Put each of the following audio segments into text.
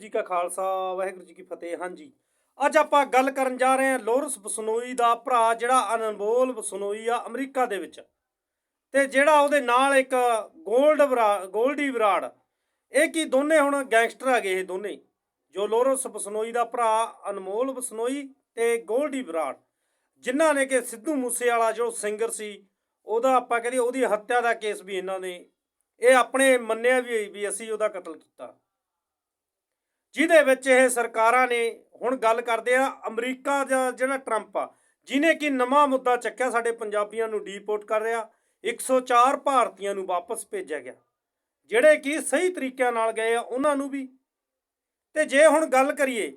ਜੀ ਕਾ ਖਾਲਸਾ, ਵਾਹਿਗੁਰੂ ਜੀ ਕੀ ਫਤਿਹ। ਹਾਂਜੀ, ਅੱਜ ਆਪਾਂ ਗੱਲ ਕਰਨ ਜਾ ਰਹੇ ਹਾਂ ਲੋਰਸ ਬਸਨੋਈ ਦਾ ਭਰਾ, ਜਿਹੜਾ ਅਨਮੋਲ ਬਸਨੋਈ ਆ ਅਮਰੀਕਾ ਦੇ ਵਿੱਚ। ਤੇ ਜਿਹੜਾ ਉਹਦੇ ਨਾਲ ਇੱਕ 골ਡ ਗੋਲਡੀ ਵਿਰਾੜ ਇਹ ਕੀ ਦੋਨੇ ਹੁਣ ਗੈਂਗਸਟਰ ਆ ਗਏ ਇਹ ਦੋਨੇ? ਜੋ ਲੋਰਸ ਬਸਨੋਈ ਦਾ ਭਰਾ, ਅਨਮੋਲ ਬਸਨੋਈ ਤੇ ਗੋਲਡੀ ਵਿਰਾੜ ਜਿਨ੍ਹਾਂ ਨੇ ਕਿ ਸਿੱਧੂ ਮੂਸੇ ਵਾਲਾ ਜੋ ਸਿੰਗਰ ਸੀ, ਉਹਦਾ ਆਪਾਂ ਕਹਿੰਦੇ ਉਹਦੀ ਹੱਤਿਆ ਦਾ ਕੇਸ ਵੀ ਇਹਨਾਂ ਨੇ। ਇਹ ਆਪਣੇ ਮੰਨਿਆ ਵੀ ਅਸੀਂ ਉਹਦਾ ਕਤਲ ਕੀਤਾ। ਜਿਹਦੇ ਵਿੱਚ ਇਹ ਸਰਕਾਰਾਂ ਨੇ ਹੁਣ ਗੱਲ ਕਰਦੇ ਆ, ਅਮਰੀਕਾ ਦਾ ਜਿਹੜਾ ਟਰੰਪ ਆ ਜਿਨੇ ਕਿ ਨਵਾਂ ਮੁੱਦਾ ਚੱਕਿਆ, ਸਾਡੇ ਪੰਜਾਬੀਆਂ ਨੂੰ ਡੀਪੋਰਟ ਕਰ ਰਿਹਾ 104 ਭਾਰਤੀਆਂ ਨੂੰ ਵਾਪਸ ਭੇਜਿਆ ਗਿਆ, ਜਿਹੜੇ ਕਿ ਸਹੀ ਤਰੀਕਿਆਂ ਨਾਲ ਗਏ ਆ, ਉਹਨਾਂ ਨੂੰ ਵੀ। ਤੇ ਜੇ ਹੁਣ ਗੱਲ ਕਰੀਏ,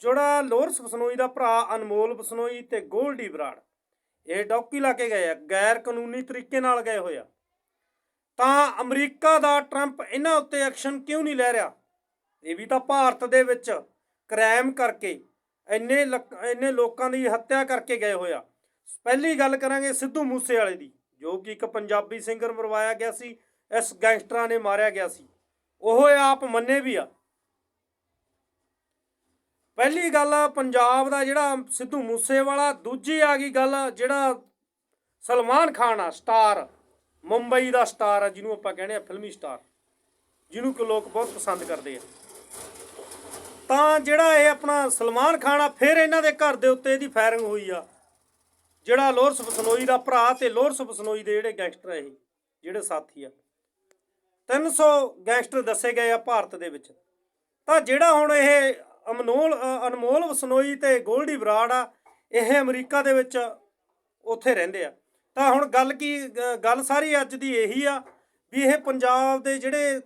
ਜਿਹੜਾ ਲੋਰਸ ਬਸਨੋਈ ਦਾ ਭਰਾ ਅਨਮੋਲ ਬਸਨੋਈ ਤੇ ਗੋਲਡੀ ਬਰਾੜ, ਇਹ ਡੌਕੀ ਲਾ ਕੇ ਗਏ ਆ, ਗੈਰ ਕਾਨੂੰਨੀ ਤਰੀਕੇ ਨਾਲ ਗਏ ਹੋਇਆ ਤਾਂ ਅਮਰੀਕਾ ਦਾ ਟਰੰਪ ਇਹਨਾਂ ਉੱਤੇ ਐਕਸ਼ਨ ਕਿਉਂ ਨਹੀਂ ਲੈ ਰਿਹਾ? ਇਹ ਵੀ ਤਾਂ ਭਾਰਤ ਦੇ ਵਿੱਚ ਕ੍ਰਾਈਮ ਕਰਕੇ ਇੰਨੇ ਲੱਕ- ਇੰਨੇ ਲੋਕਾਂ ਦੀ ਹੱਤਿਆ ਕਰਕੇ ਗਏ ਹੋਇਆ ਪਹਿਲੀ ਗੱਲ ਕਰਾਂਗੇ ਸਿੱਧੂ ਮੂਸੇ ਵਾਲੇ ਦੀ, ਜੋ ਕਿ ਇੱਕ ਪੰਜਾਬੀ ਸਿੰਗਰ ਮਰਵਾਇਆ ਗਿਆ ਸੀ, ਇਸ ਗੈਂਗਸਟਰਾਂ ਨੇ ਮਾਰਿਆ ਗਿਆ ਸੀ। ਉਹ ਆਪ ਮੰਨੇ ਵੀ ਆ। ਪਹਿਲੀ ਗੱਲ ਆ ਪੰਜਾਬ ਦਾ ਜਿਹੜਾ ਸਿੱਧੂ ਮੂਸੇਵਾਲਾ, ਦੂਜੀ ਆ ਗਈ ਗੱਲ, ਜਿਹੜਾ ਸਲਮਾਨ ਖਾਨ ਆ, ਸਟਾਰ, ਮੁੰਬਈ ਦਾ ਸਟਾਰ ਆ, ਜਿਹਨੂੰ ਆਪਾਂ ਕਹਿੰਦੇ ਆ ਫਿਲਮੀ ਸਟਾਰ, ਜਿਹਨੂੰ ਕਿ ਲੋਕ ਬਹੁਤ ਪਸੰਦ ਕਰਦੇ ਆ। ਤਾਂ ਜਿਹੜਾ ਇਹ ਆਪਣਾ ਸਲਮਾਨ ਖਾਨ ਆ, ਫਿਰ ਇਹਨਾਂ ਦੇ ਘਰ ਦੇ ਉੱਤੇ ਇਹਦੀ ਫਾਇਰਿੰਗ ਹੋਈ ਆ। ਜਿਹੜਾ ਲੋਰਸ ਬਸਨੋਈ ਦਾ ਭਰਾ ਤੇ ਲੋਰਸ ਬਸਨੋਈ ਦੇ ਜਿਹੜੇ ਗੈਂਗਸਟਰ ਆ ਇਹ, ਜਿਹੜੇ ਸਾਥੀ ਆ। 300 ਗੈਂਗਸਟਰ ਦੱਸੇ ਗਏ ਆ ਭਾਰਤ ਦੇ ਵਿੱਚ। ਤਾਂ ਜਿਹੜਾ ਹੁਣ ਇਹ ਅਮਨੋਲ ਅਨਮੋਲ ਬਸਨੋਈ ਤੇ ਗੋਲਡੀ ਬਰਾੜ ਆ, ਇਹ ਅਮਰੀਕਾ ਦੇ ਵਿੱਚ ਉੱਥੇ ਰਹਿੰਦੇ ਆ। ਤਾਂ ਹੁਣ ਗੱਲ ਕੀ ਗੱਲ ਸਾਰੀ ਅੱਜ ਦੀ ਇਹੀ ਆ ਵੀ ਇਹ ਪੰਜਾਬ ਦੇ ਜਿਹੜੇ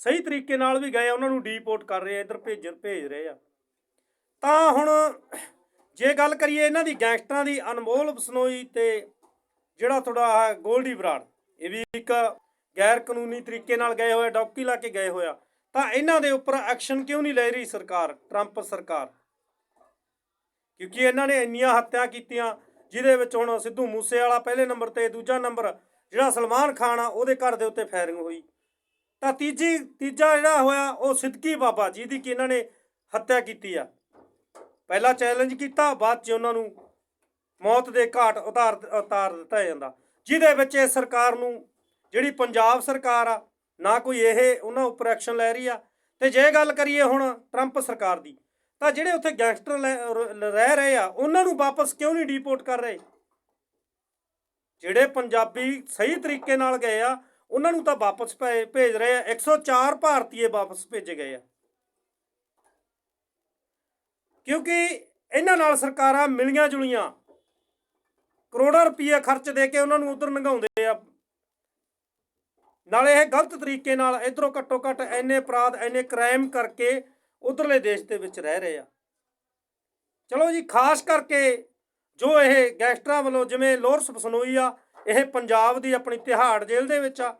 ਸਹੀ ਤਰੀਕੇ ਨਾਲ ਵੀ ਗਏ ਉਹਨਾਂ ਨੂੰ ਡੀਪੋਰਟ ਕਰ ਰਹੇ ਆ, ਇੱਧਰ ਭੇਜ ਭੇਜ ਰਹੇ ਆ। ਤਾਂ ਹੁਣ ਜੇ ਗੱਲ ਕਰੀਏ ਇਹਨਾਂ ਦੀ ਗੈਂਗਸਟਰਾਂ ਦੀ, ਅਨਮੋਲ ਬਸਨੋਈ ਤੇ ਜਿਹੜਾ ਤੁਹਾਡਾ ਆਹ ਗੋਲਡੀ ਬਰਾੜ ਇਹ ਵੀ ਇੱਕ ਗੈਰ ਕਾਨੂੰਨੀ ਤਰੀਕੇ ਨਾਲ ਗਏ ਹੋਏ ਡੌਕੀ ਲਾ ਕੇ ਗਏ ਹੋਇਆ ਤਾਂ ਇਹਨਾਂ ਦੇ ਉੱਪਰ ਐਕਸ਼ਨ ਕਿਉਂ ਨਹੀਂ ਲੈ ਰਹੀ ਸਰਕਾਰ, ਟਰੰਪ ਸਰਕਾਰ? ਕਿਉਂਕਿ ਇਹਨਾਂ ਨੇ ਇੰਨੀਆਂ ਹੱਤਿਆ ਕੀਤੀਆਂ, ਜਿਹਦੇ ਵਿੱਚ ਹੁਣ ਸਿੱਧੂ ਮੂਸੇ ਵਾਲਾ ਪਹਿਲੇ ਨੰਬਰ ਤੇ, ਦੂਜਾ ਨੰਬਰ ਜਿਹੜਾ ਸਲਮਾਨ ਖਾਨ ਆ, ਉਹਦੇ ਘਰ ਦੇ ਉੱਤੇ ਫਾਇਰਿੰਗ ਹੋਈ। ਤਾਂ ਤੀਜੀ, ਤੀਜਾ ਜਿਹੜਾ ਹੋਇਆ, ਉਹ ਸਿੱਦਕੀ ਬਾਬਾ, ਜਿਹਦੀ ਕਿ ਇਹਨਾਂ ਨੇ ਹੱਤਿਆ ਕੀਤੀ ਆ। ਪਹਿਲਾ ਚੈਲੰਜ ਕੀਤਾ, ਬਾਅਦ ਚ ਉਹਨਾਂ ਨੂੰ ਮੌਤ ਦੇ ਘਾਟ ਉਤਾਰ ਉਤਾਰ ਦਿੱਤਾ ਜਾਂਦਾ। ਜਿਹਦੇ ਵਿੱਚ ਇਹ ਸਰਕਾਰ ਨੂੰ, ਜਿਹੜੀ ਪੰਜਾਬ ਸਰਕਾਰ ਆ, ਨਾ ਕੋਈ ਇਹ, ਉਹਨਾਂ ਉੱਪਰ ਐਕਸ਼ਨ ਲੈ ਰਹੀ ਆ। ਤੇ ਜੇ ਗੱਲ ਕਰੀਏ ਹੁਣ ਟਰੰਪ ਸਰਕਾਰ ਦੀ, ਤਾਂ ਜਿਹੜੇ ਉੱਥੇ ਗੈਂਗਸਟਰ ਲੈ- ਰਹਿ ਰਹੇ ਆ, ਉਹਨਾਂ ਨੂੰ ਵਾਪਸ ਕਿਉਂ ਨਹੀਂ ਡੀਪੋਰਟ ਕਰ ਰਹੇ? ਜਿਹੜੇ ਪੰਜਾਬੀ ਸਹੀ ਤਰੀਕੇ ਨਾਲ ਗਏ ਆ ਉਹਨਾਂ ਨੂੰ ਤਾਂ ਵਾਪਸ ਭੇਜ ਰਹੇ ਆ। 104 ਭਾਰਤੀਏ ਵਾਪਸ ਭੇਜੇ ਗਏ ਆ। ਕਿਉਂਕਿ ਇਹਨਾਂ ਨਾਲ ਸਰਕਾਰਾਂ ਮਿਲੀਆਂ ਜੁਲੀਆਂ ਕਰੋੜਾਂ ਰੁਪਏ ਖਰਚ ਦੇ ਕੇ ਉਹਨਾਂ ਨੂੰ ਉਧਰ ਲੰਘਾਉਂਦੇ ਆ। ਨਾਲੇ ਇਹ ਗਲਤ ਤਰੀਕੇ ਨਾਲ ਇਧਰੋਂ ਘੱਟੋ ਘੱਟ ਐਨੇ ਅਪਰਾਧ ਐਨੇ ਕ੍ਰਾਈਮ ਕਰਕੇ ਉਧਰਲੇ ਦੇਸ਼ ਦੇ ਵਿੱਚ ਰਹਿ ਰਹੇ ਆ। ਚਲੋ ਜੀ, ਖਾਸ ਕਰਕੇ ਜੋ ਇਹ ਗੈਂਗਸਟਰਾਂ ਵੱਲੋਂ ਜਿਵੇਂ ਲੋਰਸ ਬਸਨੋਈ ਆ ਇਹ ਪੰਜਾਬ ਦੀ ਆਪਣੀ ਤਿਹਾੜ ਜੇਲ੍ਹ ਦੇ ਵਿੱਚ ਆ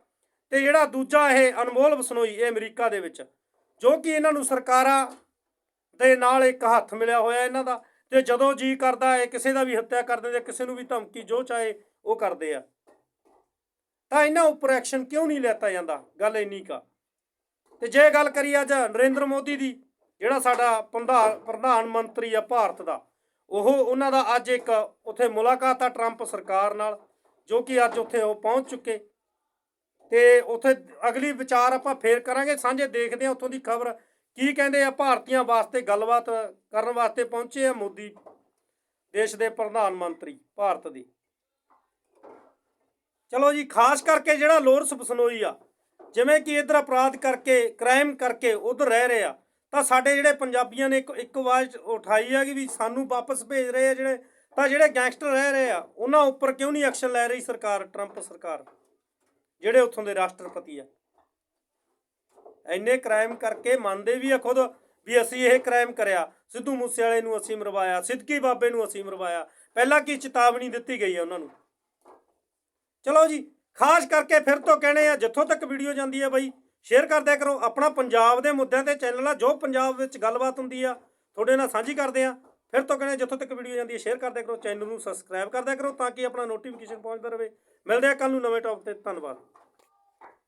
ਤੇ ਜਿਹੜਾ ਦੂਜਾ ਇਹ ਅਨਮੋਲ ਬਸਨੋਈ ਇਹ ਅਮਰੀਕਾ ਦੇ ਵਿੱਚ, ਜੋ ਕਿ ਇਹਨਾਂ ਨੂੰ ਸਰਕਾਰਾਂ ਦੇ ਨਾਲ ਇੱਕ ਹੱਥ ਮਿਲਿਆ ਹੋਇਆ ਇਹਨਾਂ ਦਾ ਤੇ ਜਦੋਂ ਜੀ ਕਰਦਾ ਹੈ, ਕਿਸੇ ਦਾ ਵੀ ਹੱਤਿਆ ਕਰ ਦਿੰਦੇ, ਕਿਸੇ ਨੂੰ ਵੀ ਧਮਕੀ ਜੋ ਚਾਹੇ ਉਹ ਕਰਦੇ ਆ। ਤਾਂ ਇਹਨਾਂ ਉੱਪਰ ਐਕਸ਼ਨ ਕਿਉਂ ਨਹੀਂ ਲੈਤਾ ਜਾਂਦਾ? ਗੱਲ ਇੰਨੀ ਕਾ ਤੇ ਜੇ ਗੱਲ ਕਰੀਏ ਅੱਜ ਨਰਿੰਦਰ ਮੋਦੀ ਦੀ, ਜਿਹੜਾ ਸਾਡਾ ਪ੍ਰਧਾਨ ਪ੍ਰਧਾਨ ਮੰਤਰੀ ਆ ਭਾਰਤ ਦਾ, ਉਹ ਉਹਨਾਂ ਦਾ ਅੱਜ ਇੱਕ ਉੱਥੇ ਮੁਲਾਕਾਤ ਆ ਟਰੰਪ ਸਰਕਾਰ ਨਾਲ। ਜੋ ਕਿ ਅੱਜ ਉੱਥੇ ਉਹ ਪਹੁੰਚ ਚੁੱਕੇ। ਤੇ ਉੱਥੇ ਅਗਲੀ ਵਿਚਾਰ ਆਪਾਂ ਫੇਰ ਕਰਾਂਗੇ, ਸਾਂਝੇ ਦੇਖਦੇ ਹਾਂ ਉੱਥੋਂ ਦੀ ਖਬਰ। ਕੀ ਕਹਿੰਦੇ ਆ ਭਾਰਤੀਆਂ ਵਾਸਤੇ ਗੱਲਬਾਤ ਕਰਨ ਵਾਸਤੇ ਪਹੁੰਚੇ ਆ ਮੋਦੀ, ਦੇਸ਼ ਦੇ ਪ੍ਰਧਾਨ ਮੰਤਰੀ ਭਾਰਤ ਦੀ। ਚਲੋ ਜੀ, ਖਾਸ ਕਰਕੇ ਜਿਹੜਾ ਲੋਰਸ ਬਸਨੋਈ ਆ, ਜਿਵੇਂ ਕਿ ਇਧਰ ਅਪਰਾਧ ਕਰਕੇ, ਕ੍ਰਾਈਮ ਕਰਕੇ ਉਧਰ ਰਹਿ ਰਹੇ ਆ, ਤਾਂ ਸਾਡੇ ਜਿਹੜੇ ਪੰਜਾਬੀਆਂ ਨੇ ਇੱਕ ਇੱਕ ਆਵਾਜ਼ ਉਠਾਈ ਆ ਕਿ ਵੀ ਸਾਨੂੰ ਵਾਪਸ ਭੇਜ ਰਹੇ ਆ ਜਿਹੜੇ ਤਾਂ ਜਿਹੜੇ ਗੈਂਗਸਟਰ ਰਹਿ ਰਹੇ ਆ, ਉਹਨਾਂ ਉੱਪਰ ਕਿਉਂ ਨਹੀਂ ਐਕਸ਼ਨ ਲੈ ਰਹੀ ਸਰਕਾਰ, ਟਰੰਪ ਸਰਕਾਰ? ਜਿਹੜੇ ਉੱਥੋਂ ਦੇ ਰਾਸ਼ਟਰਪਤੀ ਆ। ਇੰਨੇ ਕ੍ਰਾਈਮ ਕਰਕੇ ਮੰਨਦੇ ਵੀ ਆ ਖੁਦ ਵੀ ਅਸੀਂ ਇਹ ਕ੍ਰਾਈਮ ਕਰਿਆ। ਸਿੱਧੂ ਮੂਸੇਵਾਲੇ ਨੂੰ ਅਸੀਂ ਮਰਵਾਇਆ, ਸਿੱਧਕੀ ਬਾਬੇ ਨੂੰ ਅਸੀਂ ਮਰਵਾਇਆ। ਪਹਿਲਾਂ ਕੀ ਚੇਤਾਵਨੀ ਦਿੱਤੀ ਗਈ ਆ ਉਹਨਾਂ ਨੂੰ? ਚਲੋ ਜੀ, ਖਾਸ ਕਰਕੇ ਫਿਰ ਤੋਂ ਕਹਿਣੇ ਆ, ਜਿੱਥੋਂ ਤੱਕ ਵੀਡੀਓ ਜਾਂਦੀ ਹੈ ਬਾਈ ਸ਼ੇਅਰ ਕਰਦਿਆ ਕਰੋ। ਆਪਣਾ ਪੰਜਾਬ ਦੇ ਮੁੱਦਿਆਂ ਤੇ ਚੈਨਲ ਆ, ਜੋ ਪੰਜਾਬ ਵਿੱਚ ਗੱਲਬਾਤ ਹੁੰਦੀ ਆ, ਤੁਹਾਡੇ ਨਾਲ ਸਾਂਝੀ ਕਰਦੇ ਆ। ਫਿਰ ਤੋਂ ਕਹਿੰਦੇ ਜਿੱਥੋਂ ਤੱਕ ਵੀਡੀਓ ਜਾਂਦੀ ਹੈ ਸ਼ੇਅਰ ਕਰਦਿਆ ਕਰੋ ਚੈਨਲ ਨੂੰ ਸਬਸਕ੍ਰਾਈਬ ਕਰਦਿਆ ਕਰੋ ਤਾਂ ਕਿ ਆਪਣਾ ਨੋਟੀਫਿਕੇਸ਼ਨ ਪਹੁੰਚਦਾ ਰਹੇ। ਮਿਲਦੇ ਆ ਕੱਲ ਨੂੰ ਨਵੇਂ ਟੌਪਿਕ ਤੇ, ਧੰਨਵਾਦ।